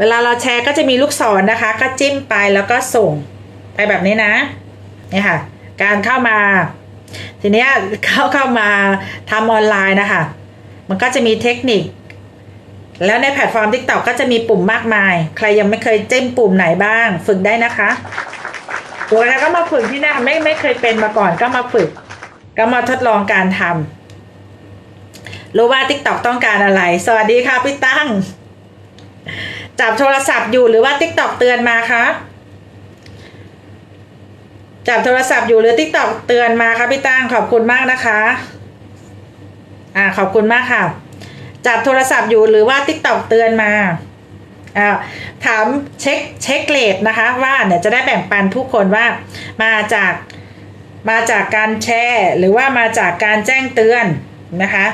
เวลาเราแชร์ก็จะมีลูกศรนะคะ ก็จิ้มไปแล้วก็ส่งไปแบบนี้นะนี่ค่ะ การเข้ามา ทีนี้เข้าเข้ามาทำออนไลน์นะคะ มันก็จะมีเทคนิค แล้วในแพลตฟอร์ม TikTok ก็จะมีปุ่มมากมาย ใครยังไม่เคยจิ้มปุ่มไหนบ้าง ฝึกได้นะคะตัวนะก็มาฝึกที่นี่ไม่ไม่เคยเป็นมาก่อนก็มาฝึก ก็มาทดลองการทำรู้ว่า TikTok ต้องการอะไร สวัสดีค่ะพี่ตั้ง จับโทรศัพท์อยู่หรือว่า TikTok เตือนมาคะจับโทรศัพท์อยู่หรือ TikTok เตือนมาคะพี่ตั้งขอบคุณมากนะคะ อ่าขอบคุณมากค่ะ จับโทรศัพท์อยู่หรือว่า TikTok เตือนมาอ่าถามเช็คเช็คเลทนะคะ ว่าเนี่ยจะได้แบ่งปันทุกคนว่ามาจากมาจากการแชร์ หรือว่ามาจากการแจ้งเตือนนะคะ